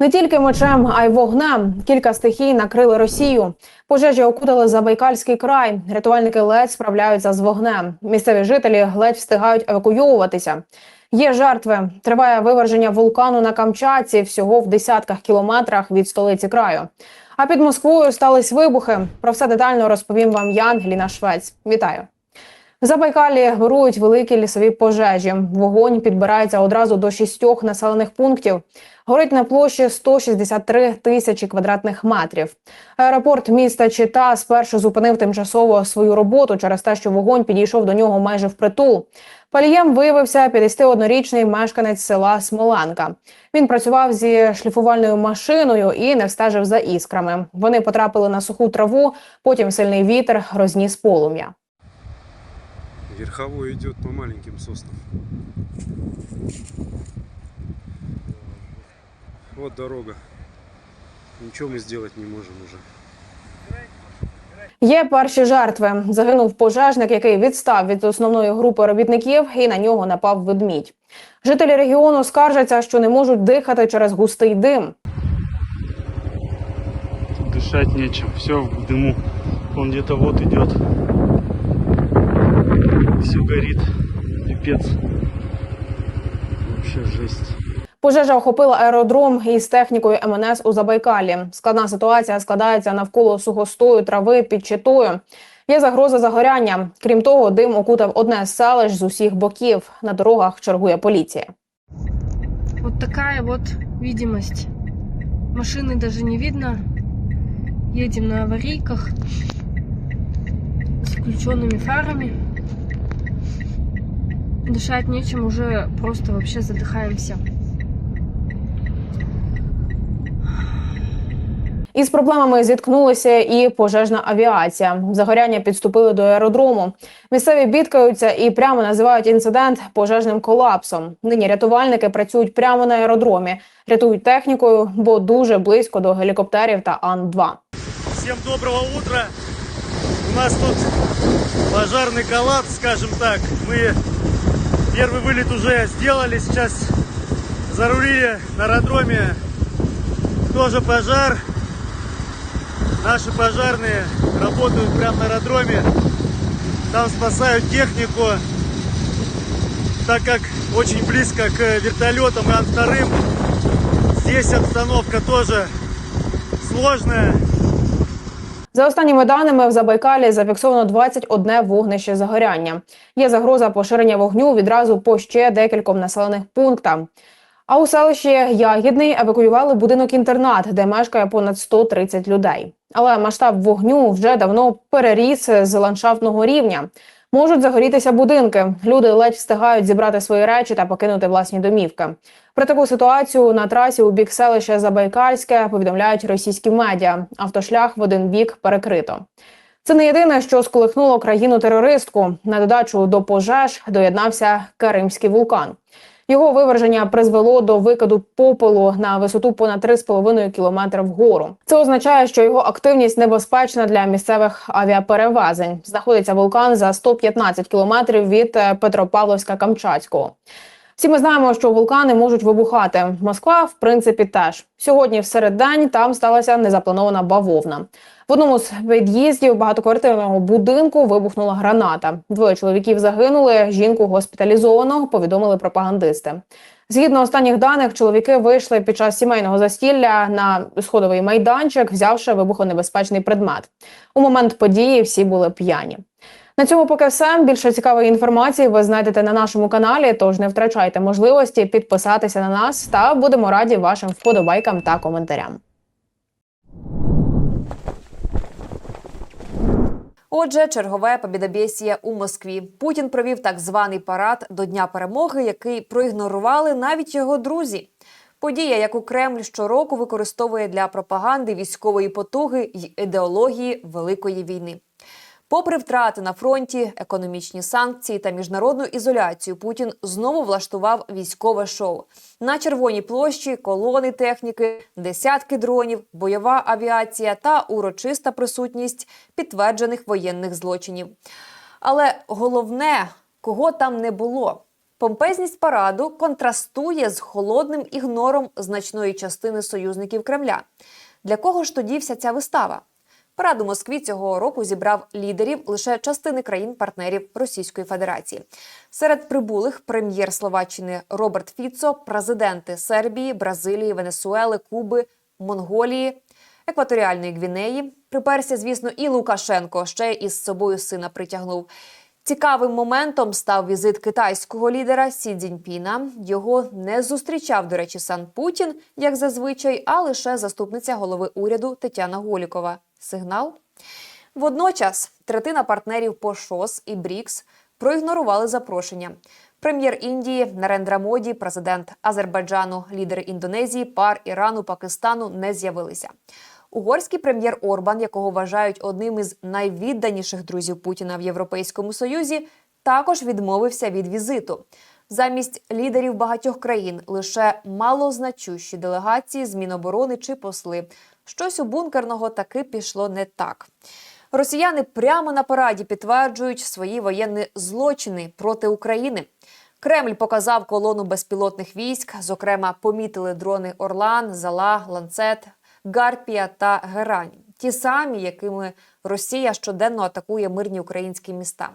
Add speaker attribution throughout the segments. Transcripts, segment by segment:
Speaker 1: Не тільки мечем, а й вогнем. Кілька стихій накрили Росію. Пожежі окутали Забайкальський край. Рятувальники ледь справляються з вогнем. Місцеві жителі ледь встигають евакуйовуватися. Є жертви. Триває виверження вулкану на Камчатці всього в десятках кілометрах від столиці краю. А під Москвою стались вибухи. Про все детально розповім вам я, Ангеліна Швець. Вітаю. В Забайкалі вирують великі лісові пожежі. Вогонь підбирається одразу до шістьох населених пунктів. Горить на площі 163 тисячі квадратних метрів. Аеропорт міста Чита спершу зупинив тимчасово свою роботу через те, що вогонь підійшов до нього майже впритул. Палієм виявився 51-річний мешканець села Смоленка. Він працював зі шліфувальною машиною і не встежив за іскрами. Вони потрапили на суху траву, потім сильний вітер розніс полум'я.
Speaker 2: Верховой идет по маленьким соснам. Вот дорога. Ничего мы сделать не можем уже.
Speaker 1: Є перші жертви. Загинув пожежник, який відстав від основної групи робітників, і на нього напав ведмідь. Жителі регіону скаржаться, що не можуть дихати через густий дим.
Speaker 3: Тут дышать нечем, все в дыму. Он где-то вот идет. Все горит. Пипец. Вообще жесть.
Speaker 1: Пожежа охопила аеродром із технікою МНС у Забайкалі. Складна ситуація складається навколо сухостою трави під читою. Є загроза загоряння. Крім того, дим окутав одне з селищ з усіх боків. На дорогах чергує поліція.
Speaker 4: Вот такая вот видимость. Машины даже не видно. Едем на аварийках с включенными фарами Дышать нечем, уже просто вообще задыхаемся.
Speaker 1: Із проблемами зіткнулася і пожежна авіація. Загоряння підступили до аеродрому. Місцеві бідкаються і прямо називають інцидент пожежним колапсом. Нині рятувальники працюють прямо на аеродромі, рятують технікою, бо дуже близько до гелікоптерів та Ан-2.
Speaker 5: Всем доброго утра. У нас тут пожарный коллапс, скажем так. Мы первый вылет уже сделали, сейчас зарулили на аэродроме. Тоже пожар. Наши пожарные работают прямо на аэродроме. Там спасают технику, так как очень близко к вертолетам и Ан-2. Здесь обстановка тоже сложная.
Speaker 1: За останніми даними в Забайкалі зафіксовано 21 вогнище загоряння. Є загроза поширення вогню відразу по ще декільком населених пунктам. А у селищі Ягідний евакуювали будинок-інтернат, де мешкає понад 130 людей. Але масштаб вогню вже давно переріс з ландшафтного рівня. Можуть загорітися будинки. Люди ледь встигають зібрати свої речі та покинути власні домівки. Про таку ситуацію на трасі у бік селища Забайкальське повідомляють російські медіа. Автошлях в один бік перекрито. Це не єдине, що сколихнуло країну терористку. На додачу до пожеж доєднався Каримський вулкан. Його виверження призвело до викиду попелу на висоту понад 3,5 кілометри вгору. Це означає, що його активність небезпечна для місцевих авіаперевезень. Знаходиться вулкан за 115 кілометрів від е, Петропавловська-Камчатського. Всі ми знаємо, що вулкани можуть вибухати. Москва, в принципі, теж сьогодні в середдень там сталася незапланована бавовна. В одному з під'їздів багатоквартирного будинку вибухнула граната. Двоє чоловіків загинули. Жінку госпіталізовано. Повідомили пропагандисти. Згідно останніх даних, чоловіки вийшли під час сімейного застілля на сходовий майданчик, взявши вибухонебезпечний предмет. У момент події всі були п'яні. На цьому поки все. Більше цікавої інформації ви знайдете на нашому каналі. Тож не втрачайте можливості підписатися на нас та будемо раді вашим вподобайкам та коментарям.
Speaker 6: Отже, чергове побідобєсія у Москві. Путін провів так званий парад до Дня перемоги, який проігнорували навіть його друзі. Подія, яку Кремль щороку використовує для пропаганди військової потуги й ідеології великої війни. Попри втрати на фронті, економічні санкції та міжнародну ізоляцію, Путін знову влаштував військове шоу. На червоній площі колони техніки, десятки дронів, бойова авіація та урочиста присутність підтверджених воєнних злочинів. Але головне, кого там не було. Помпезність параду контрастує з холодним ігнором значної частини союзників Кремля. Для кого ж тоді вся ця вистава? Парад Москві цього року зібрав лідерів лише частини країн-партнерів Російської Федерації. Серед прибулих прем'єр Словаччини Роберт Фіцо, президенти Сербії, Бразилії, Венесуели, Куби, Монголії, Екваторіальної Гвінеї. Приперся, звісно, і Лукашенко ще із собою сина притягнув. Цікавим моментом став візит китайського лідера Сі Цзіньпіна. Його не зустрічав, до речі, сам Путін, як зазвичай, а лише заступниця голови уряду Тетяна Голікова. Сигнал? Водночас третина партнерів по ШОС і БРІКС проігнорували запрошення. Прем'єр Індії Нарендра Моді, президент Азербайджану, лідери Індонезії, пар Ірану, Пакистану не з'явилися. Угорський прем'єр Орбан, якого вважають одним із найвідданіших друзів Путіна в Європейському Союзі, також відмовився від візиту. Замість лідерів багатьох країн лише малозначущі делегації з Міноборони чи посли. Щось у бункерного таки пішло не так. Росіяни прямо на параді підтверджують свої воєнні злочини проти України. Кремль показав колону безпілотних військ. Зокрема, помітили дрони Орлан, Зала, Ланцет, Гарпія та Герань. Ті самі, якими Росія щоденно атакує мирні українські міста.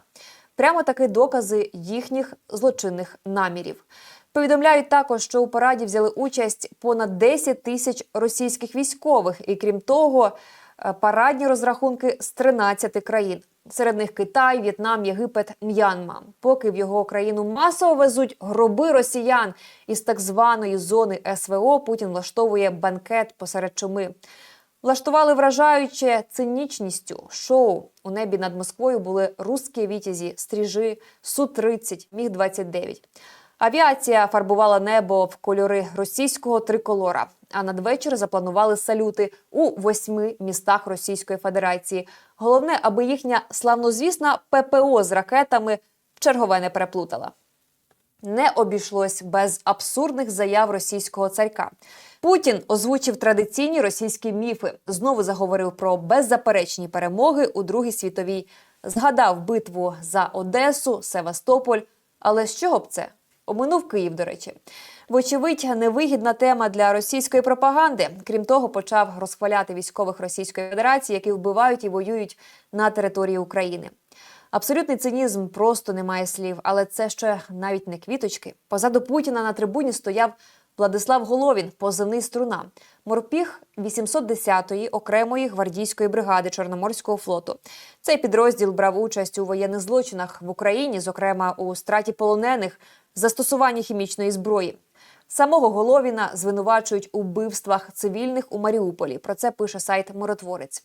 Speaker 6: Прямо таки докази їхніх злочинних намірів. Повідомляють також, що у параді взяли участь понад 10 тисяч російських військових, і крім того, е, парадні розрахунки з 13 країн. Серед них Китай, В'єтнам, Єгипет, М'янма. Поки в його країну масово везуть гроби росіян із так званої зони СВО, Путін влаштовує банкет посеред чуми. Влаштували вражаюче цинічністю шоу. У небі над Москвою були русські вітязі, стріжи, Су-30, Міг-29. Авіація фарбувала небо в кольори російського триколора. А надвечір запланували салюти у восьми містах Російської Федерації. Головне, аби їхня славнозвісна ППО з ракетами чергове не переплутала. Не обійшлось без абсурдних заяв російського царька. Путін озвучив традиційні російські міфи. Знову заговорив про беззаперечні перемоги у Другій світовій. Згадав битву за Одесу, Севастополь. Але з чого б це? Оминув Київ, до речі. Вочевидь, невигідна тема для російської пропаганди. Крім того, почав розхваляти військових Російської Федерації, які вбивають і воюють на території України. Абсолютний цинізм просто немає слів, але це ще навіть не квіточки. Позаду Путіна на трибуні стояв Владислав Головін, позивний струна, морпіг 810-ї окремої гвардійської бригади Чорноморського флоту. Цей підрозділ брав участь у воєнних злочинах в Україні, зокрема у страті полонених, застосуванні хімічної зброї. Самого Головіна звинувачують у вбивствах цивільних у Маріуполі. Про це пише сайт Миротворець.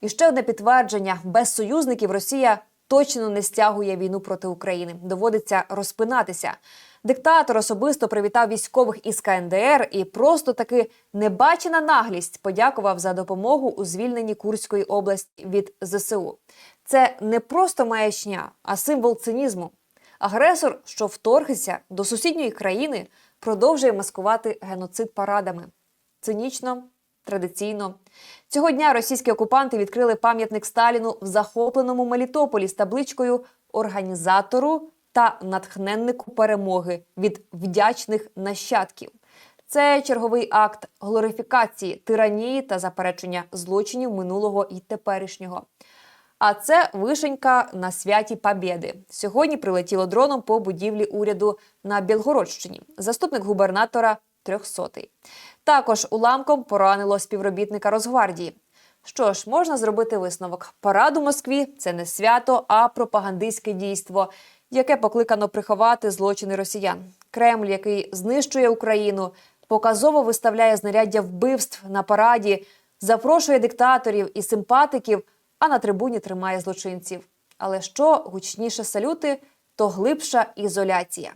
Speaker 6: І ще одне підтвердження: без союзників Росія точно не стягує війну проти України. Доводиться розпинатися. Диктатор особисто привітав військових із КНДР і просто таки небачена наглість подякував за допомогу у звільненні Курської області від ЗСУ. Це не просто маячня, а символ цинізму. Агресор, що вторгся до сусідньої країни, продовжує маскувати геноцид парадами. Цинічно, традиційно. Цього дня російські окупанти відкрили пам'ятник Сталіну в захопленому Мелітополі з табличкою організатору та натхненнику перемоги від вдячних нащадків. Це черговий акт глорифікації тиранії та заперечення злочинів минулого і теперішнього. А це вишенька на святі Побєди. Сьогодні прилетіло дроном по будівлі уряду на Білгородщині. Заступник губернатора трьохсотий. Також уламком поранило співробітника Росгвардії. Що ж, можна зробити висновок. Парад у Москві це не свято, а пропагандистське дійство, яке покликано приховати злочини росіян. Кремль, який знищує Україну, показово виставляє знаряддя вбивств на параді, запрошує диктаторів і симпатиків, а на трибуні тримає злочинців. Але що гучніше салюти, то глибша ізоляція.